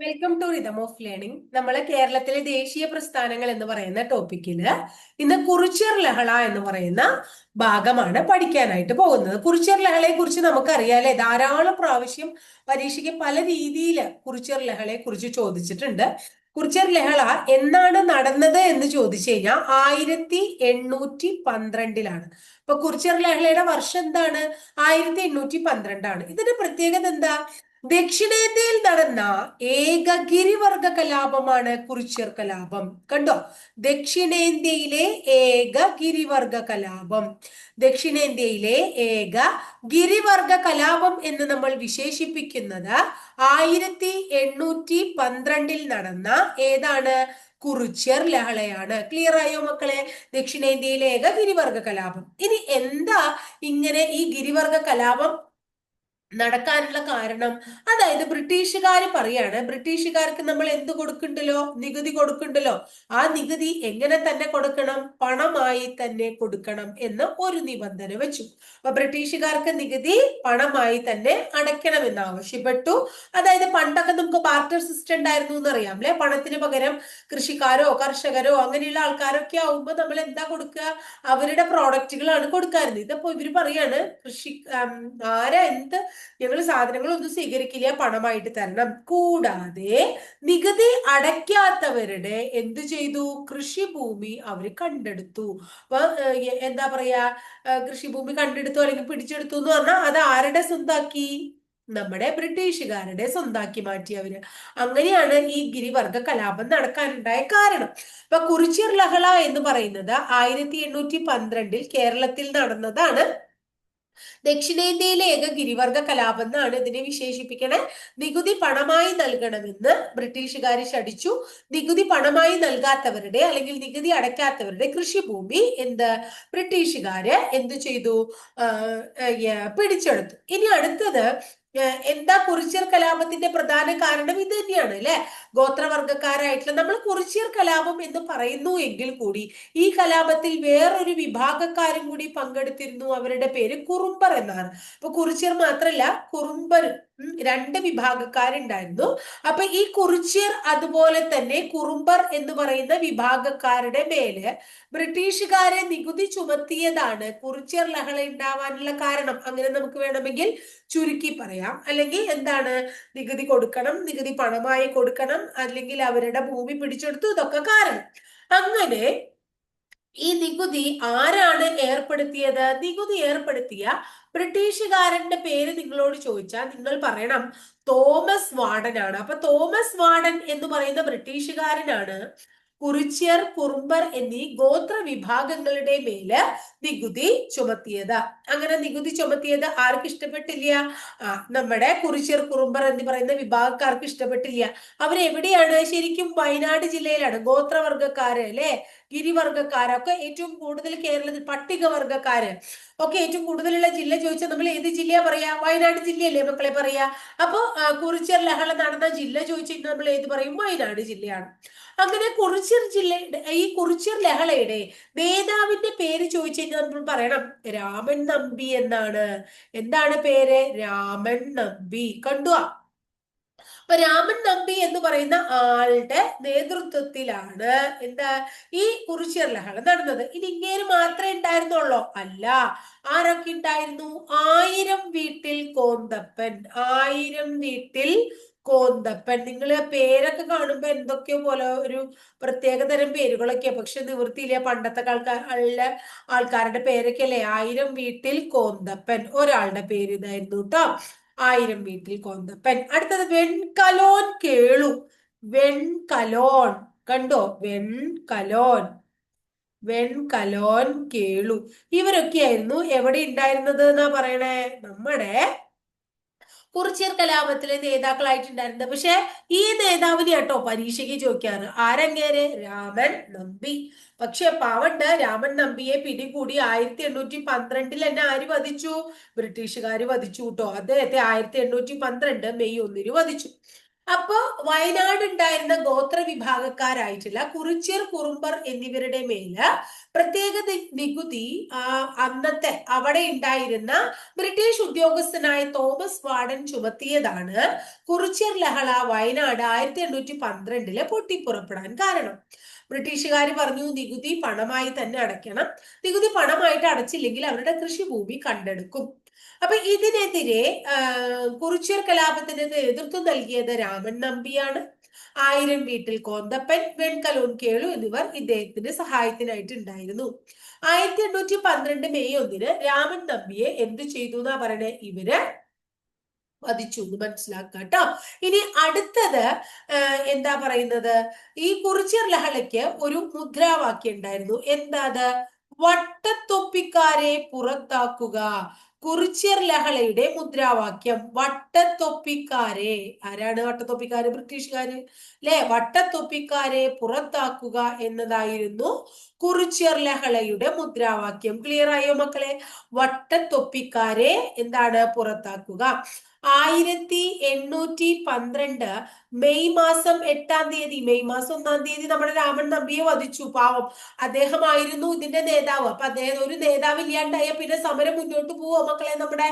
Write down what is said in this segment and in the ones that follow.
Welcome to rhythm of learning നമ്മൾ കേരളത്തിലെ ദേശീയ പ്രസ്ഥാനങ്ങൾ എന്ന് പറയുന്ന ടോപ്പിക്കിൽ ഇന്ന് കുറിച്യർ ലഹള എന്ന് പറയുന്ന ഭാഗമാണ് പഠിക്കാനായിട്ട് പോകുന്നത്. കുറിച്യർ ലഹളയെ കുറിച്ച് നമുക്കറിയാലേ ധാരാളം പ്രാവശ്യം പരീക്ഷയ്ക്ക് പല രീതിയിൽ കുറിച്യർ ലഹളയെ കുറിച്ച് ചോദിച്ചിട്ടുണ്ട്. കുറിച്യർ ലഹള എന്നാണ് നടന്നത് എന്ന് ചോദിച്ചു കഴിഞ്ഞാൽ ആയിരത്തി എണ്ണൂറ്റി പന്ത്രണ്ടിലാണ്. അപ്പൊ കുറിച്യർ ലഹളയുടെ വർഷം എന്താണ്? ആയിരത്തി എണ്ണൂറ്റി പന്ത്രണ്ടാണ്. ഇതിന്റെ പ്രത്യേകത എന്താ? ദക്ഷിണേന്ത്യയിൽ നടന്ന ഏക ഗിരിവർഗ കലാപമാണ് കുറിച്യർ കലാപം. കണ്ടോ? ദക്ഷിണേന്ത്യയിലെ ഏക ഗിരിവർഗ കലാപം. ദക്ഷിണേന്ത്യയിലെ ഏക ഗിരിവർഗ കലാപം എന്ന് നമ്മൾ വിശേഷിപ്പിക്കുന്നത് ആയിരത്തി എണ്ണൂറ്റി പന്ത്രണ്ടിൽ നടന്ന ഏതാണ്? കുറിച്യർ ലഹളയാണ് ക്ലിയർ ആയോ മക്കളെ? ദക്ഷിണേന്ത്യയിലെ ഏക ഗിരിവർഗ കലാപം. ഇനി എന്താ ഇങ്ങനെ ഈ ഗിരിവർഗ കലാപം നടക്കാനുള്ള കാരണം. അതായത് ബ്രിട്ടീഷുകാർ പറയാണ് ബ്രിട്ടീഷുകാർക്ക് നമ്മൾ എന്ത് കൊടുക്കണ്ടല്ലോ നികുതി കൊടുക്കണ്ടല്ലോ ആ നികുതി എങ്ങനെ തന്നെ കൊടുക്കണം? പണമായി തന്നെ കൊടുക്കണം എന്ന് ഒരു നിബന്ധന വെച്ചു. അപ്പൊ ബ്രിട്ടീഷുകാർക്ക് നികുതി പണമായി തന്നെ അടയ്ക്കണമെന്ന് ആവശ്യപ്പെട്ടു. അതായത് പണ്ടൊക്കെ നമുക്ക് ബാർട്ടർ സിസ്റ്റം ഉണ്ടായിരുന്നു എന്ന് അറിയാം അല്ലെ പണത്തിന് പകരം കൃഷിക്കാരോ കർഷകരോ അങ്ങനെയുള്ള ആൾക്കാരൊക്കെ ആവുമ്പോൾ നമ്മൾ എന്താ കൊടുക്കുക? അവരുടെ പ്രോഡക്റ്റുകളാണ് കൊടുക്കാറുണ്ട് ഇതപ്പോ ഇവർ പറയാണ് കൃഷി ആരാ എന്ത് ഞങ്ങൾ സാധനങ്ങളൊന്നും സ്വീകരിക്കില്ല പണമായിട്ട് തരണം. കൂടാതെ നികുതി അടയ്ക്കാത്തവരുടെ എന്ത് ചെയ്തു? കൃഷിഭൂമി അവർ കണ്ടെടുത്തു. അപ്പൊ എന്താ പറയാ കൃഷിഭൂമി കണ്ടെടുത്തു അല്ലെങ്കിൽ പിടിച്ചെടുത്തു എന്ന് പറഞ്ഞാൽ അത് ആരുടെ സ്വന്താക്കി? നമ്മുടെ ബ്രിട്ടീഷുകാരുടെ സ്വന്താക്കി മാറ്റി അവർ. അങ്ങനെയാണ് ഈ ഗിരിവർഗ കലാപം നടക്കാനുണ്ടായ കാരണം. ഇപ്പൊ കുറിച്ചിർ ലഹള എന്ന് പറയുന്നത് ആയിരത്തി എണ്ണൂറ്റി പന്ത്രണ്ടിൽ കേരളത്തിൽ നടന്നതാണ്. ദക്ഷിണേന്ത്യയിലെ ഏക ഗിരിവർഗ കലാപം എന്നാണ് ഇതിനെ വിശേഷിപ്പിക്കണേ. നികുതി പണമായി നൽകണമെന്ന് ബ്രിട്ടീഷുകാർ ശടിച്ചു നികുതി പണമായി നൽകാത്തവരുടെ അല്ലെങ്കിൽ നികുതി അടയ്ക്കാത്തവരുടെ കൃഷിഭൂമി എന്ത്? ബ്രിട്ടീഷുകാര് എന്തു ചെയ്തു? പിടിച്ചെടുത്തു. ഇനി അടുത്തത് എന്താ കുറിച്യർ കലാപത്തിന്റെ പ്രധാന കാരണം ഇത് തന്നെയാണ് അല്ലെ? ഗോത്രവർഗക്കാരായിട്ടുള്ള നമ്മൾ കുറിച്യർ കലാപം എന്ന് പറയുന്നു എങ്കിൽ കൂടി ഈ കലാപത്തിൽ വേറൊരു വിഭാഗക്കാരും കൂടി പങ്കെടുത്തിരുന്നു. അവരുടെ പേര് കുറുമ്പർ എന്നാണ്. അപ്പൊ കുറിച്യർ മാത്രല്ല കുറുമ്പർ രണ്ട് വിഭാഗക്കാരുണ്ടായിരുന്നു. അപ്പൊ ഈ കുറിച്യർ അതുപോലെ തന്നെ കുറുമ്പർ എന്ന് പറയുന്ന വിഭാഗക്കാരുടെ മേൽ ബ്രിട്ടീഷുകാരെ നികുതി ചുമത്തിയതാണ് കുറിച്യർ ലഹള ഉണ്ടാവാനുള്ള കാരണം. അങ്ങനെ നമുക്ക് വേണമെങ്കിൽ ചുരുക്കി പറയാം. അല്ലെങ്കിൽ എന്താണ്? നികുതി കൊടുക്കണം നികുതി പണമായി കൊടുക്കണം അല്ലെങ്കിൽ അവരുടെ ഭൂമി പിടിച്ചെടുത്തു ഇതൊക്കെ കാരണം. അങ്ങനെ ഈ നികുതി ആരാണ് ഏർപ്പെടുത്തിയത്? നികുതി ഏർപ്പെടുത്തിയ ബ്രിട്ടീഷുകാരന്റെ പേര് നിങ്ങളോട് ചോദിച്ചാൽ നിങ്ങൾ പറയണം തോമസ് വാർഡൻ ആണ് അപ്പൊ തോമസ് വാർഡൻ എന്ന് പറയുന്ന ബ്രിട്ടീഷുകാരനാണ് കുറിച്യർ കുറുമ്പർ എന്നീ ഗോത്ര വിഭാഗങ്ങളുടെ മേൽ നികുതി ചുമത്തിയത്. അങ്ങനെ നികുതി ചുമത്തിയത് ആർക്ക് ഇഷ്ടപ്പെട്ടില്ല? നമ്മുടെ കുറിച്യർ കുറുമ്പർ എന്ന് പറയുന്ന വിഭാഗക്കാർക്ക് ഇഷ്ടപ്പെട്ടില്ല. അവരെവിടെയാണ് ശരിക്കും വയനാട് ജില്ലയിലാണ്. ഗോത്രവർഗക്കാര് അല്ലെ? ഗിരിവർഗക്കാരൊക്കെ ഏറ്റവും കൂടുതൽ കേരളത്തിൽ പട്ടികവർഗക്കാര് ഒക്കെ ഏറ്റവും കൂടുതലുള്ള ജില്ല ചോദിച്ചാൽ നമ്മൾ ഏത് ജില്ലയാ പറയാ? വയനാട് ജില്ലയല്ലേ മക്കളെ പറയാ? അപ്പൊ കുറിച്യർ ലഹള നടന്ന ജില്ല ചോദിച്ചിട്ട് നമ്മൾ ഏത് പറയും? വയനാട് ജില്ലയാണ്. അങ്ങനെ കുറിച്യർ ജില്ലയുടെ ഈ കുറിച്യർ ലഹളയുടെ നേതാവിന്റെ പേര് ചോദിച്ചു കഴിഞ്ഞാൽ നമ്മൾ പറയണം. രാമൻ നമ്പി എന്നാണ്. എന്താണ് പേര്? രാമൻ നമ്പി. കണ്ടുവാ. അപ്പൊ രാമൻ നമ്പി എന്ന് പറയുന്ന ആളുടെ നേതൃത്വത്തിലാണ് എന്താ ഈ കുറിച്യർ ലഹള നടന്നത്. ഇനി ഇങ്ങനെ മാത്രമേ ഉണ്ടായിരുന്നുള്ളോ? അല്ല. ആരൊക്കെ ഉണ്ടായിരുന്നു? ആയിരം വീട്ടിൽ കോന്തപ്പൻ. ആയിരം വീട്ടിൽ കോന്തപ്പൻ നിങ്ങൾ പേരൊക്കെ കാണുമ്പോ എന്തൊക്കെയോ പോലെ ഒരു പ്രത്യേക തരം പേരുകളൊക്കെയാ. പക്ഷെ നിവൃത്തിയില്ല. പണ്ടത്തെ ആൾക്കാരുടെ ആൾക്കാരുടെ പേരൊക്കെ അല്ലേ ആയിരം വീട്ടിൽ കോന്തപ്പൻ. ഒരാളുടെ പേര് ഇതായിരുന്നു കേട്ടോ ആയിരം വീട്ടിൽ കോന്തപ്പൻ. അടുത്തത് വെൺകലോൻ കേളു. വെൺകലോൺ കണ്ടോ? വെൺകലോൻ. വെൺകലോൻ കേളു. ഇവരൊക്കെയായിരുന്നു. എവിടെ ഉണ്ടായിരുന്നത് എന്നാ പറയണേ? നമ്മുടെ കുറിച്യർ കലാപത്തിലെ നേതാക്കളായിട്ടുണ്ടായിരുന്നത്. പക്ഷെ ഈ നേതാവിനെ കേട്ടോ പരീക്ഷയ്ക്ക് ചോദിക്കാറ്. ആരങ്ങേര്? രാമൻ നമ്പി. പക്ഷെ പാവണ്ട് രാമൻ നമ്പിയെ പിടികൂടി ആയിരത്തി എണ്ണൂറ്റി പന്ത്രണ്ടിൽ എന്നെ ആര് വധിച്ചു? ബ്രിട്ടീഷുകാർ വധിച്ചു കേട്ടോ. അദ്ദേഹത്തെ ആയിരത്തി എണ്ണൂറ്റി പന്ത്രണ്ട് മെയ് ഒന്നിന് വധിച്ചു. അപ്പോ വയനാട് ഉണ്ടായിരുന്ന ഗോത്ര വിഭാഗക്കാരായിട്ടുള്ള കുറിച്യർ കുറുമ്പർ എന്നിവരുടെ മേൽ പ്രത്യേക നികുതി അന്നത്തെ അവിടെ ഉണ്ടായിരുന്ന ബ്രിട്ടീഷ് ഉദ്യോഗസ്ഥനായ തോമസ് വാർഡൻ ചുമത്തിയതാണ് കുറിച്യർ ലഹള വയനാട് ആയിരത്തി എണ്ണൂറ്റി പന്ത്രണ്ടിൽ പൊട്ടിപ്പുറപ്പെടാൻ കാരണം. ബ്രിട്ടീഷുകാർ പറഞ്ഞു നികുതി പണമായി തന്നെ അടയ്ക്കണം. നികുതി പണമായിട്ട് അടച്ചില്ലെങ്കിൽ അവരുടെ കൃഷിഭൂമി കണ്ടെടുക്കും. അപ്പൊ ഇതിനെതിരെ കുറിച്യർ കലാപത്തിന് നേതൃത്വം നൽകിയത് രാമൻ നമ്പിയാണ്. ആയിരം വീട്ടിൽ കോന്തപ്പൻ വെൺകലോൻ കേളു എന്നിവർ ഇദ്ദേഹത്തിന് സഹായത്തിനായിട്ട് ഉണ്ടായിരുന്നു ആയിരത്തി എണ്ണൂറ്റി പന്ത്രണ്ട് മെയ് ഒന്നിന് രാമൻ നമ്പിയെ എന്ത് ചെയ്തു എന്നാ പറയണേ? ഇവർ വധിച്ചു എന്ന് മനസ്സിലാക്കുക കേട്ടോ ഇനി അടുത്തത് എന്താ പറയുന്നത്? ഈ കുറിച്യർ ലഹളയ്ക്ക് ഒരു മുദ്രാവാക്യം ഉണ്ടായിരുന്നു. എന്താ അത്? വട്ടത്തൊപ്പിക്കാരെ പുറത്താക്കുക. കുറിച്യർ ലഹളയുടെ മുദ്രാവാക്യം വട്ടത്തൊപ്പിക്കാരെ. ആരാണ് വട്ടത്തൊപ്പിക്കാര്? ബ്രിട്ടീഷുകാര്. അല്ലെ വട്ടത്തൊപ്പിക്കാരെ പുറത്താക്കുക എന്നതായിരുന്നു കുറിച്യർ ലഹളയുടെ മുദ്രാവാക്യം. ക്ലിയർ ആയോ മക്കളെ? വട്ടത്തൊപ്പിക്കാരെ എന്താണ് പുറത്താക്കുക? ആയിരത്തി എണ്ണൂറ്റി പന്ത്രണ്ട് മെയ് മാസം എട്ടാം തീയതി മെയ് മാസം ഒന്നാം തീയതി നമ്മുടെ രാമൻ നമ്പിയെ വധിച്ചു പാവം. അദ്ദേഹമായിരുന്നു ഇതിന്റെ നേതാവ്. അപ്പൊ അദ്ദേഹം ഒരു നേതാവ് ഇല്ലാണ്ടായ പിന്നെ സമരം മുന്നോട്ട് പോവോ മക്കളെ നമ്മുടെ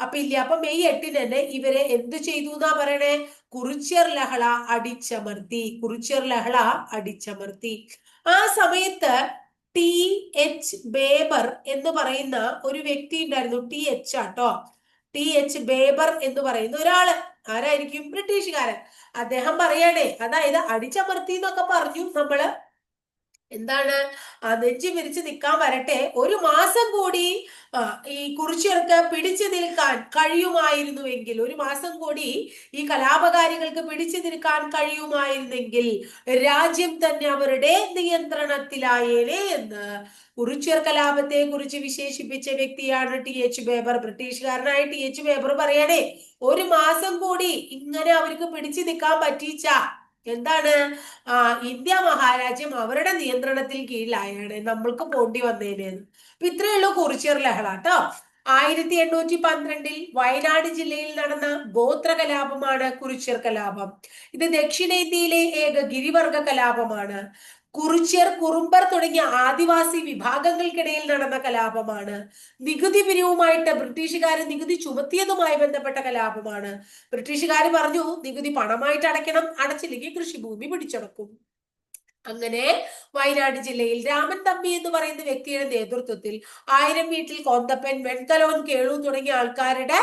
അപ്പൊ ഇല്ല അപ്പൊ മെയ് എട്ടിന് തന്നെ ഇവരെ എന്ത് ചെയ്തു എന്നാ പറയണേ? കുറിച്യർ ലഹള അടിച്ചമർത്തി കുറിച്യർ ലഹള അടിച്ചമർത്തി. ആ സമയത്ത് ടി എച്ച് ബേബർ എന്ന് പറയുന്ന ഒരു വ്യക്തി ഉണ്ടായിരുന്നു. ടി എച്ച് ആട്ടോ. ടി എച്ച് ബേബർ എന്ന് പറയുന്ന ഒരാൾ. ആരായിരിക്കും? ബ്രിട്ടീഷുകാരൻ. അദ്ദേഹം പറയണേ അതായത് അടിച്ചമർത്തി എന്നൊക്കെ പറഞ്ഞു നമ്മൾ എന്താണ്? നെഞ്ചി വിരിച്ച് നിൽക്കാൻ വരട്ടെ. ഒരു മാസം കൂടി ഈ കുറിച്യർക്ക് പിടിച്ചു നിൽക്കാൻ കഴിയുമായിരുന്നുവെങ്കിൽ ഒരു മാസം കൂടി ഈ കലാപകാരികൾക്ക് പിടിച്ചു നിൽക്കാൻ കഴിയുമായിരുന്നെങ്കിൽ രാജ്യം തന്നെ അവരുടെ നിയന്ത്രണത്തിലായേനെ എന്ന് കുറിച്യർ കലാപത്തെ കുറിച്ച് വിശേഷിപ്പിച്ച വ്യക്തിയാണ് ടി എച്ച് ബേബർ. ബ്രിട്ടീഷുകാരനായ ടി എച്ച് ബേബർ പറയണേ ഒരു മാസം കൂടി ഇങ്ങനെ അവർക്ക് പിടിച്ചു നിൽക്കാൻ പറ്റിച്ച എന്താണ്? ആ ഇന്ത്യ മഹാരാജ്യം അവരുടെ നിയന്ത്രണത്തിൽ കീഴിലായാണ് നമ്മൾക്ക് പോണ്ടി വന്നേനെ അപ്പൊ ഇത്രയേ ഉള്ളൂ കുറിച്യർ ലഹള കേട്ടോ ആയിരത്തി എണ്ണൂറ്റി പന്ത്രണ്ടിൽ വയനാട് ജില്ലയിൽ നടന്ന ഗോത്ര കലാപമാണ് കുറിച്യർ കലാപം. ഇത് ദക്ഷിണേന്ത്യയിലെ ഏക ഗിരിവർഗ കലാപമാണ്. കുറിച്യർ കുറുമ്പർ തുടങ്ങിയ ആദിവാസി വിഭാഗങ്ങൾക്കിടയിൽ നടന്ന കലാപമാണ്. നികുതി പിരിവുമായിട്ട് ബ്രിട്ടീഷുകാർ നികുതി ചുമത്തിയതുമായി ബന്ധപ്പെട്ട കലാപമാണ്. ബ്രിട്ടീഷുകാർ പറഞ്ഞു നികുതി പണമായിട്ട് അടയ്ക്കണം അടച്ചില്ലെങ്കിൽ കൃഷിഭൂമി പിടിച്ചടക്കും. അങ്ങനെ വയനാട് ജില്ലയിൽ രാമൻ തമ്പി എന്ന് പറയുന്ന വ്യക്തിയുടെ നേതൃത്വത്തിൽ ആയിരം വീട്ടിൽ കോന്തപ്പൻ വെൺകലോൻ കേളു തുടങ്ങിയ ആൾക്കാരുടെ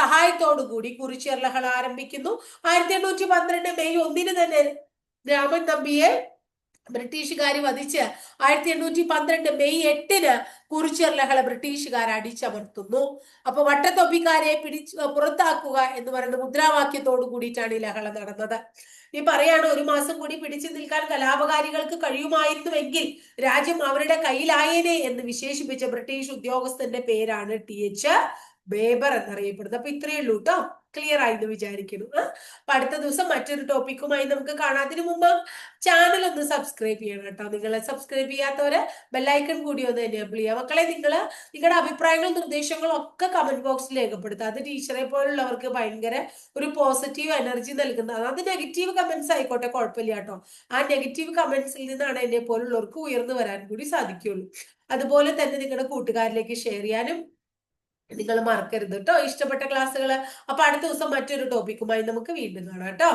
സഹായത്തോടു കൂടി കുറിച്ചേർ ലഹള ആരംഭിക്കുന്നു. ആയിരത്തി എണ്ണൂറ്റി പന്ത്രണ്ട് മെയ് ഒന്നിന് തന്നെ രാമൻ തമ്പിയെ ബ്രിട്ടീഷുകാർ വധിച്ച് ആയിരത്തി എണ്ണൂറ്റി പന്ത്രണ്ട് മെയ് എട്ടിന് കുറിച്ചർ ലഹള ബ്രിട്ടീഷുകാർ അടിച്ചമർത്തുന്നു അപ്പൊ വട്ടത്തൊപ്പിക്കാരെ പിടിച്ച് പുറത്താക്കുക എന്ന് പറയുന്ന മുദ്രാവാക്യത്തോടു കൂടിയിട്ടാണ് ഈ ലഹള നടന്നത്. ഈ പറയാണ് ഒരു മാസം കൂടി പിടിച്ചു നിൽക്കാൻ കലാപകാരികൾക്ക് കഴിയുമായിരുന്നുവെങ്കിൽ രാജ്യം അവരുടെ കയ്യിലായേനെ എന്ന് വിശേഷിപ്പിച്ച ബ്രിട്ടീഷ് ഉദ്യോഗസ്ഥന്റെ പേരാണ് ടി എച്ച് ബേബർ എന്നറിയപ്പെടുന്നത്. അപ്പൊ ഇത്രയേ ഉള്ളൂ കേട്ടോ ക്ലിയർ ആയി എന്ന് വിചാരിക്കുന്നു അടുത്ത ദിവസം മറ്റൊരു ടോപ്പിക്കുമായി നമുക്ക് കാണാം. അതിനു മുമ്പ് ചാനൽ ഒന്ന് സബ്സ്ക്രൈബ് ചെയ്യണം കേട്ടോ. നിങ്ങൾ സബ്സ്ക്രൈബ് ചെയ്യാത്തവര് ബെല്ലൈക്കൺ കൂടി ഒന്ന് എനേബിൾ ചെയ്യുക. മക്കളെ നിങ്ങൾ നിങ്ങളുടെ അഭിപ്രായങ്ങളും നിർദ്ദേശങ്ങളും ഒക്കെ കമന്റ് ബോക്സിൽ രേഖപ്പെടുത്തുക. അത് ടീച്ചറെ പോലുള്ളവർക്ക് ഭയങ്കര ഒരു പോസിറ്റീവ് എനർജി നൽകുന്നതാണ് അത് നെഗറ്റീവ് കമന്റ്സ് ആയിക്കോട്ടെ കുഴപ്പമില്ല കേട്ടോ. ആ നെഗറ്റീവ് കമന്റ്സിൽ നിന്നാണ് എന്നെ പോലുള്ളവർക്ക് ഉയർന്നു വരാൻ കൂടി സാധിക്കുള്ളൂ അതുപോലെ തന്നെ നിങ്ങളുടെ കൂട്ടുകാരിലേക്ക് ഷെയർ ചെയ്യാനും നിങ്ങൾ മറക്കരുത് കേട്ടോ ഇഷ്ടപ്പെട്ട ക്ലാസ്സുകൾ അപ്പൊ അടുത്ത ദിവസം മറ്റൊരു ടോപ്പിക്കുമായി നമുക്ക് വീണ്ടും കാണാം കേട്ടോ